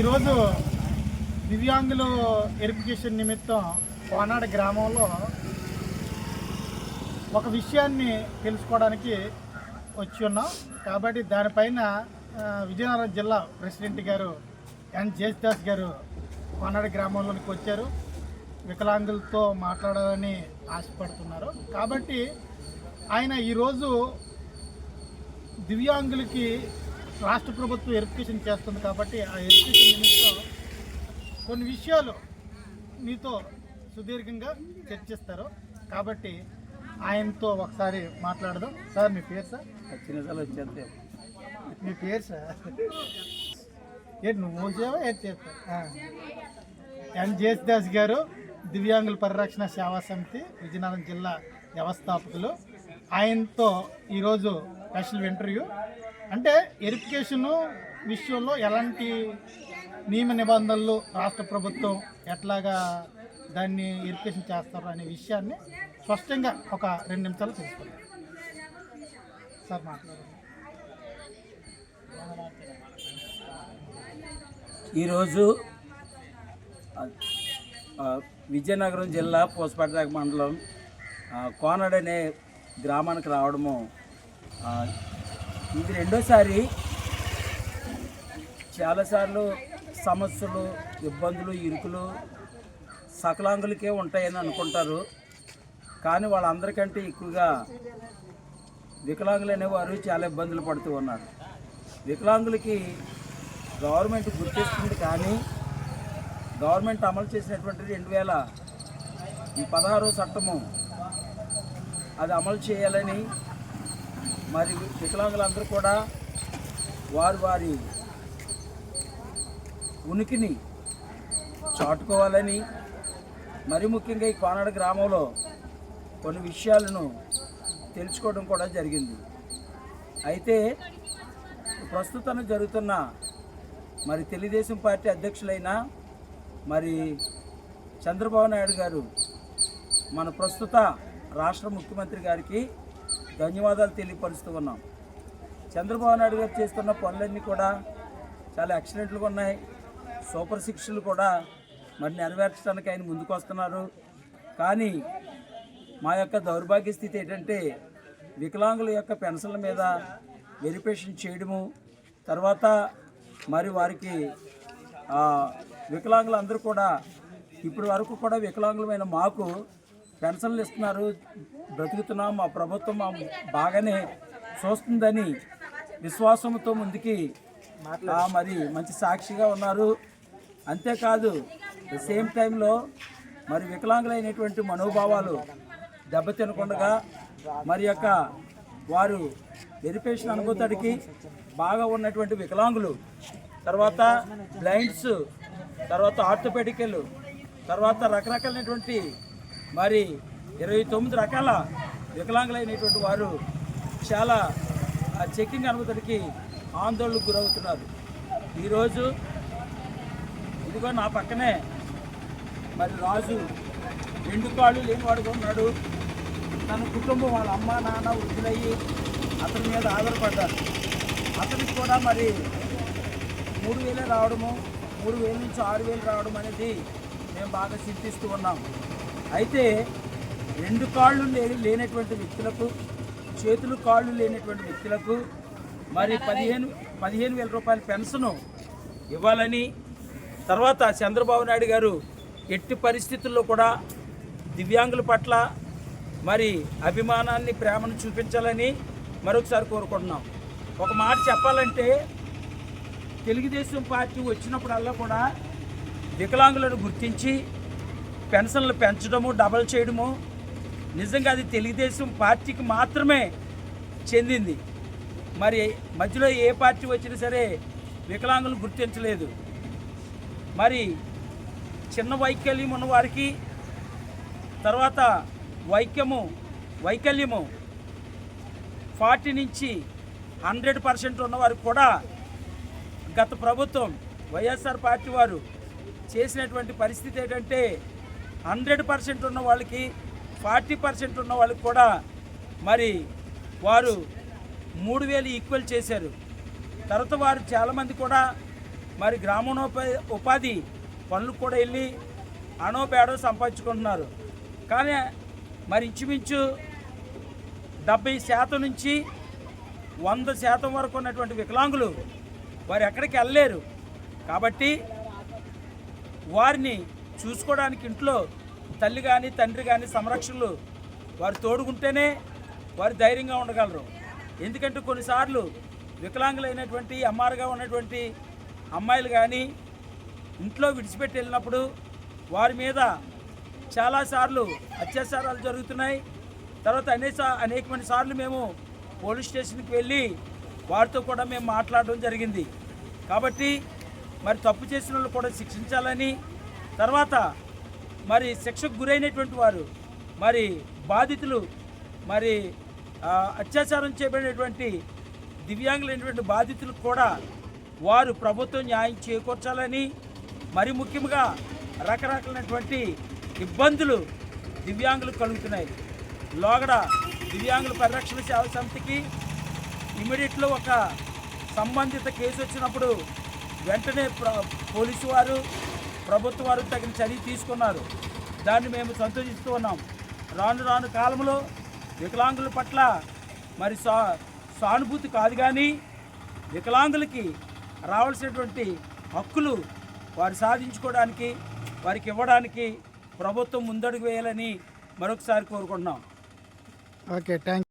ఈరోజు దివ్యాంగులు వెరిఫికేషన్ నిమిత్తం కోనాడు గ్రామంలో ఒక విషయాన్ని తెలుసుకోవడానికి వచ్చి ఉన్నాం. కాబట్టి దానిపైన విజయనగరం జిల్లా ప్రెసిడెంట్ గారు ఎన్. జయదాస్ గారు కోనాడు గ్రామంలోనికి వచ్చారు. వికలాంగులతో మాట్లాడాలని ఆశపడుతున్నారు. కాబట్టి ఆయన ఈరోజు దివ్యాంగులకి రాష్ట్ర ప్రభుత్వం వెరిఫికేషన్ చేస్తుంది కాబట్టి ఆ వెరిఫికేషన్ నిమిత్తం కొన్ని విషయాలు మీతో సుదీర్ఘంగా చర్చిస్తారు. కాబట్టి ఆయనతో ఒకసారి మాట్లాడదాం. సార్ మీ పేరు సార్? చిన్నసార్లు వచ్చేస్తే మీ పేరు సార్? ఏంటి నువ్వు సేవా ఏంటి చేస్తా ఎన్. జేసుదాస్ గారు దివ్యాంగుల పరిరక్షణ సేవా సమితి విజయనగరం జిల్లా వ్యవస్థాపకులు. ఆయనతో ఈరోజు స్పెషల్ ఇంటర్వ్యూ. అంటే ఎడ్యుకేషన్ విషయంలో ఎలాంటి నియమ నిబంధనలు రాష్ట్ర ప్రభుత్వం ఎట్లాగా దాన్ని ఎడ్యుకేషన్ చేస్తారు అనే విషయాన్ని స్పష్టంగా ఒక రెండు నిమిషాలు తెలుసుకుందాం. సార్ మాట్లాడండి. ఈరోజు విజయనగరం జిల్లా పోసపేట మండలం కోనడనే అనే గ్రామానికి రావడము ఇది రెండోసారి. చాలాసార్లు సమస్యలు ఇబ్బందులు ఇరుకులు సకలాంగులకే ఉంటాయని అనుకుంటారు. కానీ వాళ్ళందరికంటే ఎక్కువగా వికలాంగులు అనేవారు చాలా ఇబ్బందులు పడుతూ ఉన్నారు. వికలాంగులకి గవర్నమెంట్ గుర్తిస్తుంది కానీ గవర్నమెంట్ అమలు చేసినటువంటి రెండు వేల ఈ పదహారో చట్టము అది అమలు చేయాలని మరి వికలాంగులందరూ కూడా వారు వారి ఉనికిని చాటుకోవాలని మరి ముఖ్యంగా ఈ కోనాడ గ్రామంలో కొన్ని విషయాలను తెలుసుకోవడం కూడా జరిగింది. అయితే ప్రస్తుతం జరుగుతున్న మరి తెలుగుదేశం పార్టీ అధ్యక్షులైన మరి చంద్రబాబు నాయుడు గారు మన ప్రస్తుత రాష్ట్ర ముఖ్యమంత్రి గారికి ధన్యవాదాలు తెలియపరుస్తూ ఉన్నాం. చంద్రబాబు నాయుడు గారు చేస్తున్న పనులన్నీ కూడా చాలా ఎక్సలెంట్లుగా ఉన్నాయి. సూపర్ శిక్షలు కూడా మరి నెరవేర్చడానికి ఆయన ముందుకు వస్తున్నారు కానీ మా యొక్క దౌర్భాగ్య స్థితి ఏంటంటే వికలాంగుల యొక్క పెన్షన్ల మీద వెరిఫికేషన్ చేయడము తర్వాత మరి వారికి వికలాంగులు వికలాంగులందరూ కూడా ఇప్పటి వరకు కూడా వికలాంగులమైన మాకు పెన్షన్లు ఇస్తున్నారు. బ్రతుకుతున్నాం మా ప్రభుత్వం మా బాగానే చూస్తుందని విశ్వాసంతో ముందుకి మరి మంచి సాక్షిగా ఉన్నారు. అంతేకాదు సేమ్ టైంలో మరి వికలాంగులైనటువంటి మనోభావాలు దెబ్బతినకుండా మరి యొక్క వారు వెరిఫికేషన్ అనుభూతడికి బాగా ఉన్నటువంటి వికలాంగులు తర్వాత బ్లైండ్స్ తర్వాత ఆర్థోపెడికల్ తర్వాత రకరకాలైనటువంటి మరి ఇరవై తొమ్మిది రకాల వికలాంగులైనటువంటి వారు చాలా ఆ చెక్కింగ్ అనుమతికి ఆందోళనకు గురవుతున్నారు. ఈరోజు ఇదిగో నా పక్కనే మరి రాజు రెండు కాళ్ళు లేనివాడుగా ఉన్నాడు. తన కుటుంబం వాళ్ళ అమ్మ నాన్న వృద్ధులయ్యి అతని మీద ఆధారపడ్డారు. అతనికి కూడా మరి మూడు వేలే రావడము మూడు వేల నుంచి ఆరు వేలు రావడం అనేది మేము బాగా చింతిస్తూ ఉన్నాం. అయితే రెండు కాళ్ళు లేనటువంటి వ్యక్తులకు చేతులు కాళ్ళు లేనటువంటి వ్యక్తులకు మరి పదిహేను పదిహేను వేల రూపాయల పెన్షను ఇవ్వాలని తర్వాత చంద్రబాబు నాయుడు గారు ఎట్టి పరిస్థితుల్లో కూడా దివ్యాంగుల పట్ల మరి అభిమానాన్ని ప్రేమను చూపించాలని మరొకసారి కోరుకుంటున్నాం. ఒక మాట చెప్పాలంటే తెలుగుదేశం పార్టీ వచ్చినప్పుడల్లా కూడా వికలాంగులను గుర్తించి పెన్షన్లు పెంచడము డబల్ చేయడము నిజంగా అది తెలుగుదేశం పార్టీకి మాత్రమే చెందింది. మరి మధ్యలో ఏ పార్టీ వచ్చినా సరే వికలాంగులను గుర్తించలేదు. మరి చిన్న వైకల్యం ఉన్నవారికి తర్వాత వైక్యము వైకల్యము ఫార్టీ నుంచి హండ్రెడ్ పర్సెంట్ ఉన్నవారికి కూడా గత ప్రభుత్వం వైఎస్ఆర్ పార్టీ వారు చేసినటువంటి పరిస్థితి ఏంటంటే హండ్రెడ్ పర్సెంట్ ఉన్న వాళ్ళకి ఫార్టీ పర్సెంట్ ఉన్న వాళ్ళకి కూడా మరి వారు మూడు వేలు ఈక్వల్ చేశారు. తర్వాత వారు చాలామంది కూడా మరి గ్రామోపా ఉపాధి పనులకు కూడా వెళ్ళి అనో సంపాదించుకుంటున్నారు. కానీ మరి ఇంచుమించు డెబ్బై శాతం నుంచి వంద శాతం వరకు ఉన్నటువంటి వికలాంగులు వారు ఎక్కడికి వెళ్ళలేరు. కాబట్టి వారిని చూసుకోవడానికి ఇంట్లో తల్లి కానీ తండ్రి కానీ సంరక్షణలు వారు తోడుకుంటేనే వారు ధైర్యంగా ఉండగలరు. ఎందుకంటే కొన్నిసార్లు వికలాంగులైనటువంటి అమ్మారుగా ఉన్నటువంటి అమ్మాయిలు కానీ ఇంట్లో విడిచిపెట్టి వెళ్ళినప్పుడు వారి మీద చాలాసార్లు అత్యాచారాలు జరుగుతున్నాయి. తర్వాత అనేక అనేకమైన సార్లు మేము పోలీస్ స్టేషన్కి వెళ్ళి వారితో కూడా మేము మాట్లాడడం జరిగింది. కాబట్టి మరి తప్పు చేసిన వాళ్ళు కూడా శిక్షించాలని తర్వాత మరి శిక్షకు గురైనటువంటి వారు మరి బాధితులు మరి అత్యాచారం చేయబడినటువంటి దివ్యాంగులైనటువంటి బాధితులకు కూడా వారు ప్రభుత్వం న్యాయం చేకూర్చాలని మరి ముఖ్యంగా రకరకాలైనటువంటి ఇబ్బందులు దివ్యాంగులకు కలుగుతున్నాయి. లోగడ దివ్యాంగుల పరిరక్షణ సేవ సమితికి ఇమీడియట్లో ఒక సంబంధిత కేసు వచ్చినప్పుడు వెంటనే పోలీసు వారు ప్రభుత్వం వారు తగిన చర్య తీసుకున్నారు. దాన్ని మేము సంతోషిస్తూ ఉన్నాం. రాను రాను కాలంలో వికలాంగుల పట్ల మరి సా సానుభూతి కాదు కానీ వికలాంగులకి రావాల్సినటువంటి హక్కులు వారు సాధించుకోవడానికి వారికి ఇవ్వడానికి ప్రభుత్వం ముందడుగు వేయాలని మరొకసారి కోరుకుంటున్నాం. Okay thank